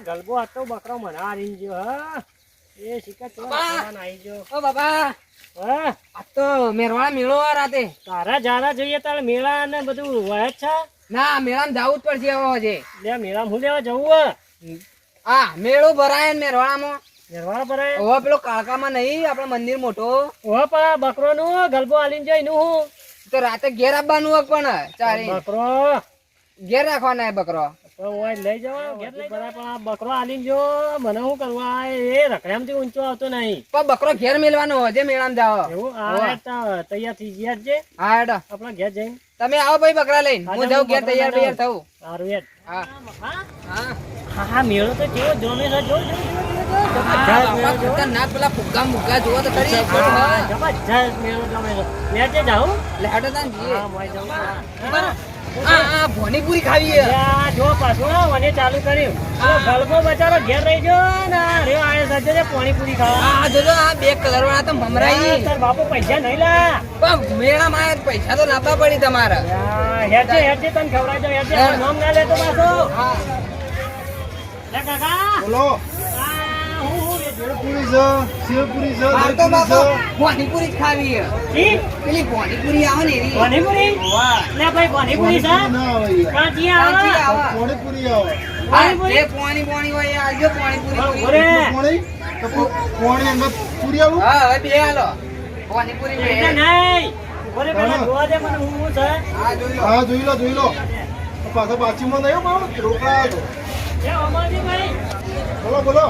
ગલબો હતો બકરો મને હારીને ગયો હા. એ શિકાર તો બાપા. આવી ગયો. ઓ બાબા. હા? આ તો મેરવાળા મેળો આ રાતે. તારા જાના જોઈએ તારે મેળા ને બધું વહે છે? ના મેળામાં જવું જ પડશે હવે છે લે મેળામાં હું લેવા જવું હે? આ મેળો ભરાય ને મેરવાળામાં મેરવાળા ભરાય? હવે પેલો કાળકામાં નહીં આપણે મંદિર મોટો. ઓ પા બકરો નું ગલબો હાલીને જાય નું હું. તો રાતે ઘેર આવવાનું પણ ચારે બકરો. ઘેર રાખવાના હે બકરો. લઈ જાઓ ઘેર લઈ જાઓ. પણ આ બકરો હાલીને જો મને શું કરવા? એ રખડામથી ઊંચો આવતો નહીં. પણ બકરો ઘેર મેલવાનો હોય છે મેળામાં એવું? આ તૈયાર થઈ ગયા છે? હા હેડો. આપણા ઘેર જઈને. તમે આવો ભાઈ બકરા લઈને. હું જાઉં ઘેર તૈયાર તૈયાર થવું. સારું યાર હા. હા. હા હા હા મેળો તો કેવો છે જો જો. ખતરનાક પેલા ફુગ્ગા મુગ્ગા જોવો તો કરી જબરજસ્ત મેળો જોમે મેં જે જાઉં. લેટો તાન જઈએ. હા મોય જાઉં. હા, હા, ખાવી છે. જો પાછું મને ચાલુ કર્યું. આ ગલબો બચારો ઘેર રહી ગયો ને આ રહ્યો આયો સાચો છે પાણીપુરી ખાવા. આ જોજો આ બે કલર વાળા તો મમરાઈ. તાર બાપુ પૈસા નહીં લા. પણ મેળામાં માં પૈસા તો લાવવા પડી તમારે. યા, હેડજે હેડજે તને ખવડાવજો હેડજે. આ નામ ના લેતો પાછો. હા. લે કાકા. બોલો. આ હું હું એ જોડે પૂરી છે શેરપુરી છે માર તો બાપા છે ભોની પૂરી જ ખાવી છે. ઈ? પેલી ભોની પૂરી આવે ને એવી. પાણીપુરી લે ભાઈ પાણીપુરી છે? પાણીપુરી આવે કાંચી આવે? આવે. પાણીપુરી આવે. હા, પાણીપુરી? જે પોણી પોણી હોય એ પાણીપુરી પૂરી પૂરી. ઓરે પાણી? તો પાણી અંદર પૂરી આવું? હા હવે બે હાલો. પાણીપુરી પૂરી બે નહીં. ઓરે પેલા જોવા દે મને હું હું છે. હા જોઈ લો. હા જોઈ લો જોઈ લો. પાછા બાચીમાં નહીં હો બાબા રોકડા એ અમરજી ભાઈ. બોલો બોલો.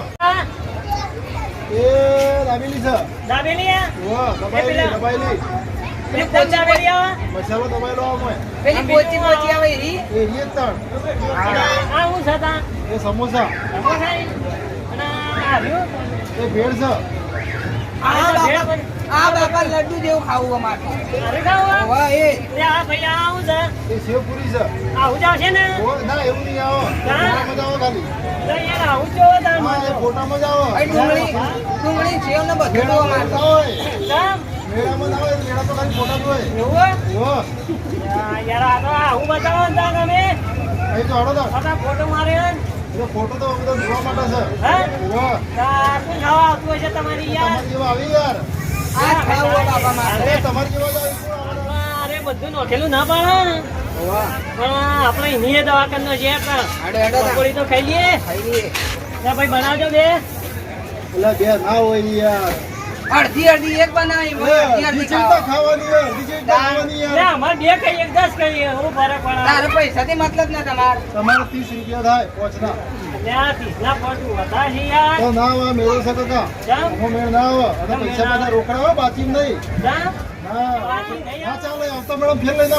એ દાબેલી છે. દાબેલી આ વાહ દબાયેલી પેલી દબાયેલી. એકદમ દાબેલી આવે? મસાલો દબાયેલો આવે પેલી પોચી પોચી આવે એરી? એ રીત તાણ આ હું છે તા? એ સમોસા. સમોસા અને આ રહ્યું. એ ભેળ છે. આ બાપા આ બાપા લડ્ડુ જેવું ખાવું અમારે. અરે ખાવા? વાહ એ. આ ભાઈ આ હું છે? એ શિવપુરી છે. આવું જ છે ને ના એવું નહીં આવો. આવે ખાલી. તો જોવો. ફોટામાં જ આવે ડુંગળી ડુંગળી સેવ ને બધું તો અમારે હોય? મેળામાં મેળા તો ખાલી ફોટા એવું યાર આ તો આવું બતાવો ને તાર તમે અહીં તો હાલો તાર. ફોટો મારે ફોટો તો બધા જોવા માટે છે હે? શું ખાવા આવતું હશે તમારી યાર જેવા આવી યાર આ ખાવું મારે તમારી જેવા? અરે બધું નોખેલું ના પાડે પણ આપણે એની દવાખાનો છે પણ. પકોડી તો ખાઈ લઈએ. ખાઈ લઈએ. ભાઈ બનાવજો બે. એટલે બે ના હોય યાર. અડધી અડધી એક બનાવી મને અડધી અડધી. ખાવાની અડધી ખાવાની યાર અમારે બે ખાઈ એક દસ ખાઈએ હું ફરક પડે તારે પૈસાથી મતલબ ના તમારે. તમારે ત્રીસ રૂપિયા થાય પહોંચના ના આ ના પડતું વધારે છે યાર. તો ના આવે મેળો છે કાકા જામ. આખો મેળ ના આવે. અને પૈસા બધા રોકડા બાકી નહીં. ના. ના હા આવે. ચાલે આવતા મેડમ ફેર લઈને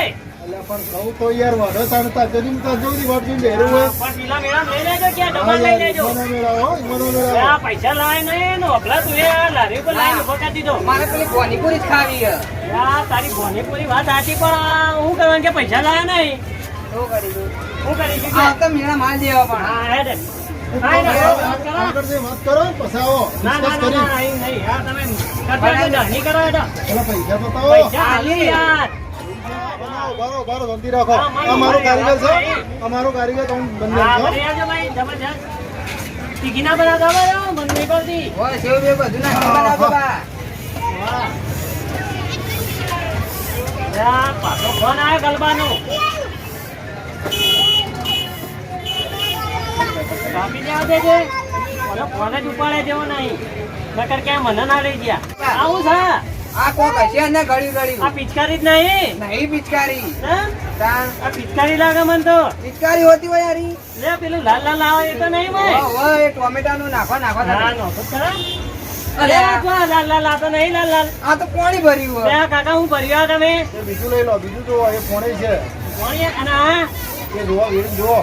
એ યાર પણ કહું તો યાર વાઢો તાણ તાર જરી તાર જલ્દી વાઢજો હોય. પણ પેલા મેળા લઈ લેજો ક્યાં હા લઈ લેજો. ઈમાનો મેળા હો ઈમાનો મેળા આ પૈસા લાવે નહીં ને ઓભલા તું એ લારી ઉપર લાઈન ઊભો કરી દીધો. મારે પેલી પાણીપુરી જ ખાવી છે. યા તારી ભોની વાત સાચી પણ હું કરવાનું કે પૈસા લાવે નહીં? શું કરી દઉં હું કરી આ તો મેળા માલ દેવા પણ. હા હેડ તો પૈસા બતાવો પૈસા યાર. બારો રાખો. કારીગર છે. કારીગર તમે બંને ટીકીના નહીં કરતી સેવ બધું બા વાહ. પાછો આવ્યો ગલબાનો. કાપી દેજે ફોન જ ઉપાડે જેવો નહીં. નકર ક્યાં મને ના લઈ ગયા. આવું છે. આ કોક હશે અંદર ગળ્યું આ પિચકારી જ નહીં. નહીં પિચકારી. આ પિચકારી લાગે મને તો. પિચકારી હોતી હોય યારી લે પેલું લાલ લાલ આવે એ તો નહીં ભાઈ ઓહો એ ટોમેટા નું નાખો નાખો ના નાખો. નો ખરા. અરે આ- લાલ લાલ આ તો નહીં લાલ લાલ. આ તો પાણી ભર્યું હોય. આ કાકા હું ભર્યો તમે? બીજું લઈ લો બીજું જો એ ફોને છે. કોણ યાર? અને આ? એ જુઓ વીર જુઓ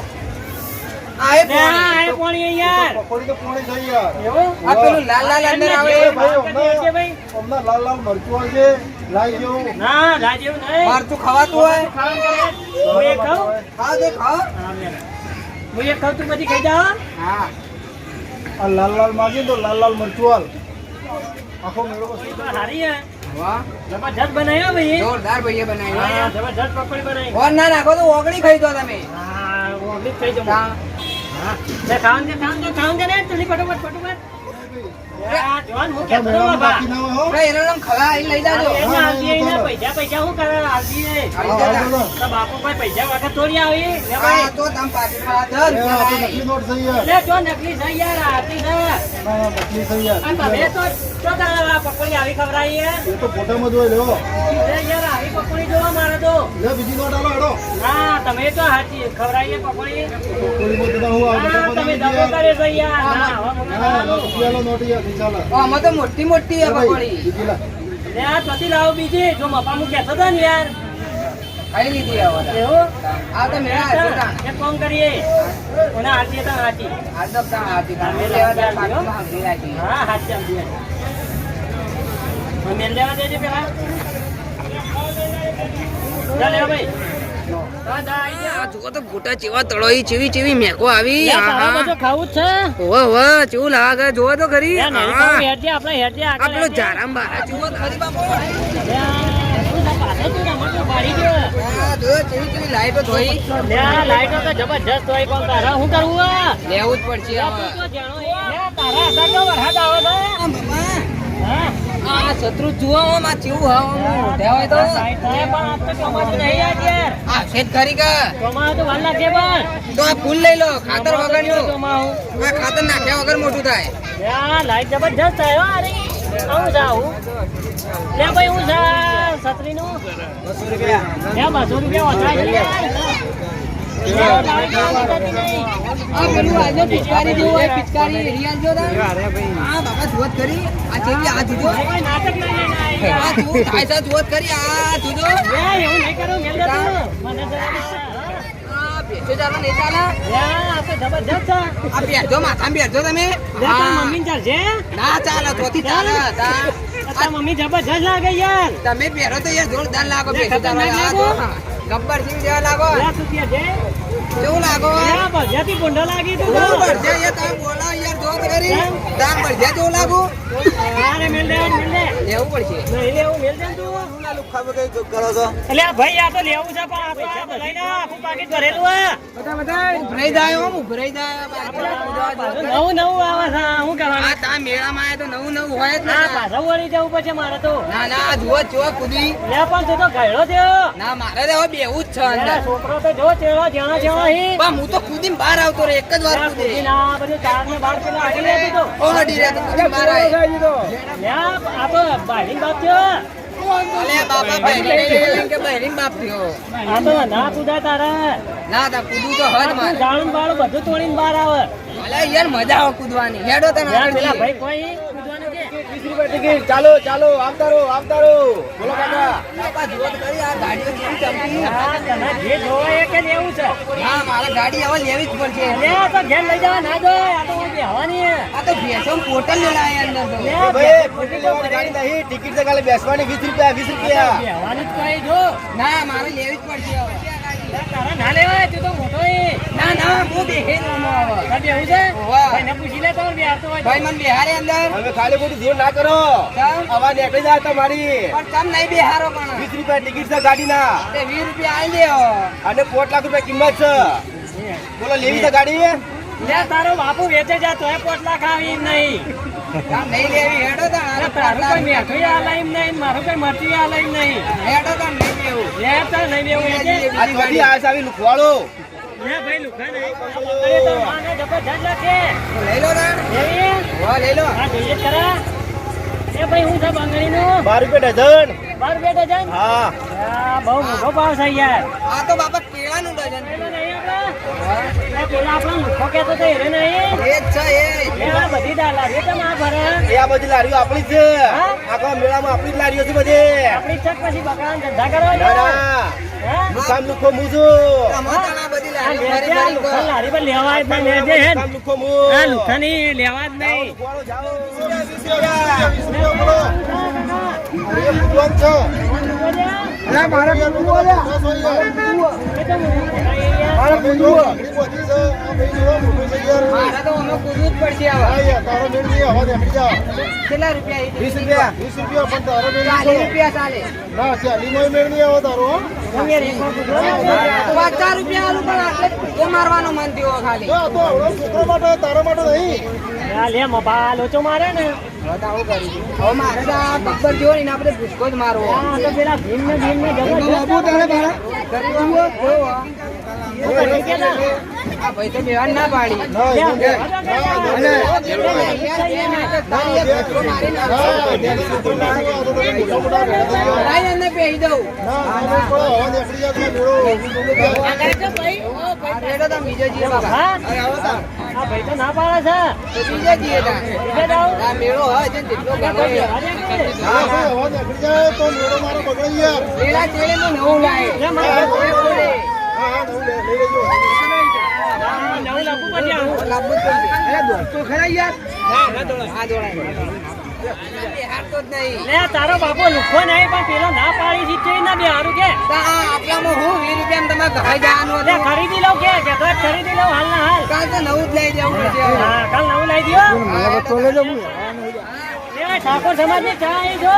લાલ લાલ અંદર આવે એ એ ભાઈ ભાઈ હમણાં ભાઈ? હમણાં લાલ લાલ મરચું હોય લાઈ જેવું. ના રાજીવ નહીં. મારતું ખાવાતું હોય? ખાવાનું કરે. હું એક ખાઉં? ખાઓ દે ખાઓ હું એક ખાઉં તું પછી ખાઈ જા હા? આ લાલ લાલ માગી તો લાલ લાલ મરચું હાલ. આખો મેળો હારી હે. વાહ. જબરજસ્ત બનાવ્યો ભાઈ જોરદાર ભાઈએ હા, જબરજસ્ત પકોડી બનાવી ઓર ના નાખો તો ઓગળી ખાઈ દો તમે. હા ઓગળી જ ખાઈ જાઉં. ખાવાનું દે, ખાવાનું દે, ખાવાનું દે ને, જલ્દી ફટોફટ, ફટોફટ. બીજી નોટ આલો, હેડો. હા તમે તો હાચી ખવડાવીએ પકોડી તમે દબો કરે છે યાર યાર. યાર. આમાં તો મોટી મોટી પકોડી આ પતિ લાવો બીજી જો મપા હું કહેતો હતો ને યાર. ખાઈ લીધી એવું? આ તો મેળા. એક કામ કરીએ. કોને હાચી હતા? હાચી આ તો તા હાથી તાણ. મેં લેવા દે પાછું રાખી. હા હાચી સમજી મેં લેવા દેજે પેલા. ચાલે ભાઈ. જુઓ તો ગોટા ચેવા તળોઈ ચેવી ચેવી મેકો આવી. ખાવું જ છે. ઓવે ચેવું લાગે? તો ખરી. આપણે. જારામ બારા. જુઓ ખરી બાપુ. તું લાઈટો તો જબરજસ્ત હોય તારે શું કરવું લેવું જ પડશે તારા આગળ તો વરસાદ આવે છે. આ બાપા, હા? આ શત્રુ જુઓ આ ચેવું હા હોય તો થાય પણ આજ તો ચોમાસું નહીં આજ યાર. આ શેત ખરી કે તો પણ. આ ફૂલ લઈ લો ખાતર વગરનું. આ ખાતર નાખ્યા વગર મોટું થાય લે, લાઈટ જબરજસ્ત થાય હો, અરે. હું જાઉં આવું. લે ભાઈ હું જા? લે, બસો રૂપિયા ઓછા છે આ પેલું આજે પિચકારી જેવું હોય પિચકારી રિયાલ જો તા બાપા જુવત કરી આ આ આ આ એવું નહીં મેલ હા. મમ્મી જબરજસ્ત લાગે યાર તમે પહેરો તો યાર જોરદાર લાગો ગબ્બર સિંહ જેવા લાગો? કેવું લાગો ભજીયાથી ગુંડો લાગી તું. હું યાર તમે બોલાવો યાર જોત કરી તાર ભરજે કેવું લાગુ અરે, મેલ દે, મેલ દે. લેવું પડશે નહીં લેવું, મેલ દે તું. એટલે આ ભાઈ આ તો લેવું છે પણ આ તો આ બધાયને આખું પાકીટ ભરેલું હે. ઉભરાઈ જાય આમ ઉભરાઈ જાય નવું નવું આવે છે આ શું આ તા મેળામાં આયા તો નવું નવું હોય જ ને પાછા વળી જવું પડશે મારે તો. ના ના જુઓ જુઓ કુદી. લે પણ તું તો ગયડો થયો ના મારે તો બેવું જ છે અંદર. છોકરો તો જો ચેડો જ્યાં જ્યાં હી. પણ હું તો કુદીને બહાર આવતો રે એક જ વાર કુદી. કૂદીને આ બધું ચાર ને બાર પેલા આડી રહેતું તો. ઓ હડી રે બહાર આય. આ તો બાયડીન બાપ થયો. ના કૂદાય તારે. ના તા કૂદું તો હજ મારે. જાણું બાળું બધું તોડીને બહાર આવે. અલે યાર મજા આવે કૂદવાની. હેડો તમે પેલા ભાઈ કોઈ કૂદવાનું કે ટિકિટ ચાલો ચાલો આવતા રહો આવતા રહો બોલો કાકા. બાપા જુઓ તો ખરી આ ગાડીઓ કેવી ચમકી. હા, તને જે જોવે કે લેવું છે. હા મારે ગાડી હવે લેવી જ પડશે. લે, તો ઘેર લઈ જવા ના જોઈએ આ તો બેહવાની આ તો ભેંસો પોટલ લેલાય અંદર લે, ભાઈ બે- ગાડી નહીં ટિકિટ તો ખાલી બેસવાની વીસ રૂપિયા વીસ રૂપિયા. બેહવાની જ કોઈ જો. ના મારે લેવી જ પડશે હવે. તારે ના લેવાય તું તો મોટો હે. ના ના હું બેહી તારે છે પૂછી લે તો તો. ભાઈ મને બિહારે અંદર. હવે ખાલી ખોટી ધીર ના કરો. આવા નીકળી જાય તમારી. પણ તમ નહીં બિહારો પણ? વીસ રૂપિયા ટિકિટ છે ગાડીના. તે રૂપિયા આલી દેવો અને પોટ લાખ રૂપિયા કિંમત છે. બોલો લેવી છે ગાડી? લે, તારો બાપુ વેચે જા તોય પોટલા ખાવી આવી નહીં. નહીં લેવી હેડો તા તારું કોઈ મેઠું આલે નહીં મારું કોઈ મરચી આલે એમ નહીં. હેડો તા નહીં લેવું લે તાર નહીં. લેવું આ લુખવાળો લે ભાઈ લુખા નહીં અરે તો માને જબરજસ્ત લાગે લઈ લો તા લેવી? હો લઈ લો હા જોઈએ જ એ ભાઈ હું છે બંગડીનું બાર રૂપિયા ડઝન બાર બે છે હા. બહુ મોટો ભાવ છે યાર. આ તો બાપા કેળાનું ડઝન પેલો આપણે? એ પેલા આપણો લુખ્ખો કહેતો તો એને નહીં. એ જ છે એ આ બધી લાવી તમે આ ભરે એ આ બધી લારીઓ આપણી છે? આખા મેળામાં આપણી જ લારીઓ છે બધી. આપણી ચક પછી બકરાના ધંધા કરવા ના? મુકામ લુખો મું છું. ટમાટાના બધી લારી પર લેવા જ ના લેજે હે લુખો મું આ લુખ્ખાની લેવા જ નહીં. જાઓ. કેટલા રૂપિયા વીસ રૂપિયા વીસ રૂપિયા પણ તારો ચાલીસ રૂપિયા ચાલે ના ચાલીમાં મેળ નહીં આવે તારો પચાસ રૂપિયા આલું પણ આટલે મારવાનો મન થયો ખાલી તારા માટે નહીં લે, મારે ને. હવે તો આવું કરી દીધું. હવે મારે તો આ બબ્બર જેવો ને એના આપણે ભૂસકો જ મારવો. પેલા ભીમ ને ભીમ ને જબરજસ્ત બાબુ તારે ના પાડી મેળો છે બીજો. આ મેળો હોય જેટલો મેળો મારો બગડી ગયા પેલા ચેડે નવું લાય. તારો બાપો લુખો નહીં પણ પેલો ના પાડી તે ના બે હારું કે? તો આ આટલામાં હું વીસ રૂપિયા તમે ઘરે જવાનું લે ખરીદી લઉં કે? ખરીદી લઉં હાલ ના હાલ. કાલ તો નવું જ લઈ જવું કાલ નવું લઈ. લે ઠાકોર સમાજની ચા એ જો.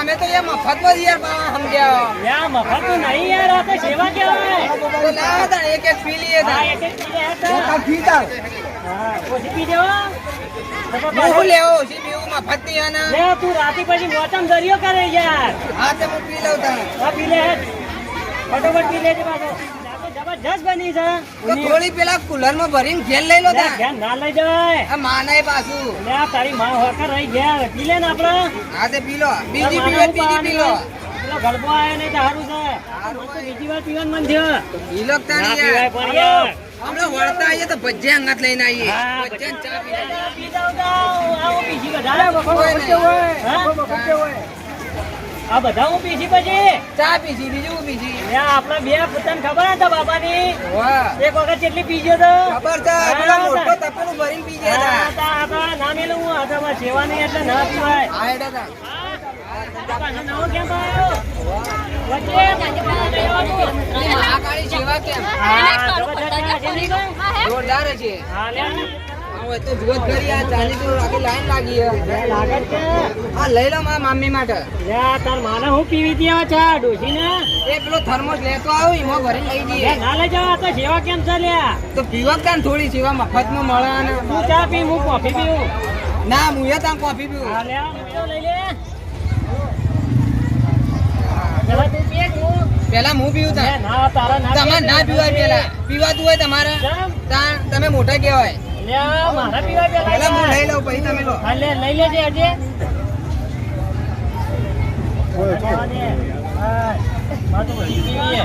અમે તો એ મફતમાં યાર બા સમજ્યા આ મફત તો નહીં યાર આ તો સેવા કહેવાય. તો લાવો તાણ એક એક પી લીએ હા એક એક પી લે હેઠ. હા ઓછી પી દેવો તો તો હું શું લેવો શી પીવું મફતની આના. લે તું રાતી પછી મોટમ દરિયો કરે યાર. હા તો હું પી લઉં પી લે ફટોફટ પી લેજે પાછો. તો જબરજસ્ત બની છે. તો થોડી પેલા કુલરમાં ભરીને ઘેર લઈ લો ઘેર ના લઈ જવાય આ માનાય પાછું. લે આ તારી માં હોકર રહી ગયા. પી લે ને આપડે હા તે પી લો. બીજી પીવે બીજી પી લો. પેલો ગળબો આયો નહીં તો સારું છે. બીજી વાર પીવાનું મન થયો પી લો ના વળતા આવીએ તો ભજીયા અંગાત લઈને આવીએ. ચા પી આ બધા હું પીછી પછી ચા પીસી બીજું હું પીસી આપણા બે પોતાને ખબર હતા બાપાની વાહ એક વખત કેટલી પીજો તો ખબર છે પેલો મોટો તપેલું ભરીને પી હતા તા- તા ના મેલું હું હાથમાં સેવા નહીં એટલે ના પીવાય હા? જોરદાર છે હા, તો જુઓ જ આ ચાલી તો આખી લાઈન લાગી છે. લે, છે. આ લઈ લો મારા મામી માટે લે, તાર માને હું પીવી તી હવે ચા ડોશીને? એ પેલો થર્મોસ લેતો આવ્યો એમાં ભરીને લઈ લે, ના લઈ જાવ, તો સેવા કેમ છે? તો પીવા જ થોડી સેવા મફતમાં મળે અને તું ચા પી હું કોફી પીવું ના હું એ તાન કોફી પીવું હા, લે, આ લઈ લે પેલા તું પીએ હું? પેલા હું પીવું તમે ના પીવાય પેલા પીવાતું હોય તમારે? તમે મોટા કહેવાય આ મારા પેલા હું લઈ લઉં પછી તમે લો. હા, લે, લઈ લેજે. હા, મારે પીવી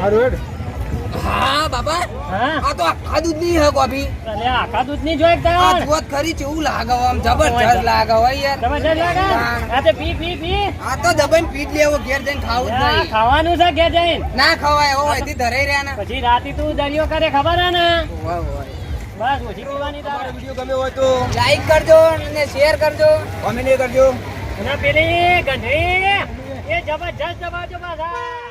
હેડ. હા બાબા આ તો આખા દૂધની હે કોફી લે, આખા દૂધની જોઈ આ દૂધ ખરી કેવું લાગે આમ જબરજસ્ત લાગે યાર. જબરજસ્ત લાગે? આ તો પી પી પી. આ તો દબાઈને પીટ લેવો ઘેર જઈને ખાવું જ નહીં. ખાવાનું છે ઘેર જઈને. ના ખવાય હોયથી ધરાઈ રહ્યા ને. પછી રાતે તું દરિયો કરે ખબર હે ને? વાહ, વાહ. બસ ઓછી પીવાની તારે વિડિયો ગમે હોય તો લાઈક કરજો અને શેર કરજો. કોમેન્ટ કરજો. અને પેલી ગંઢી એ જબરજસ્ત દબાવજો પાછા.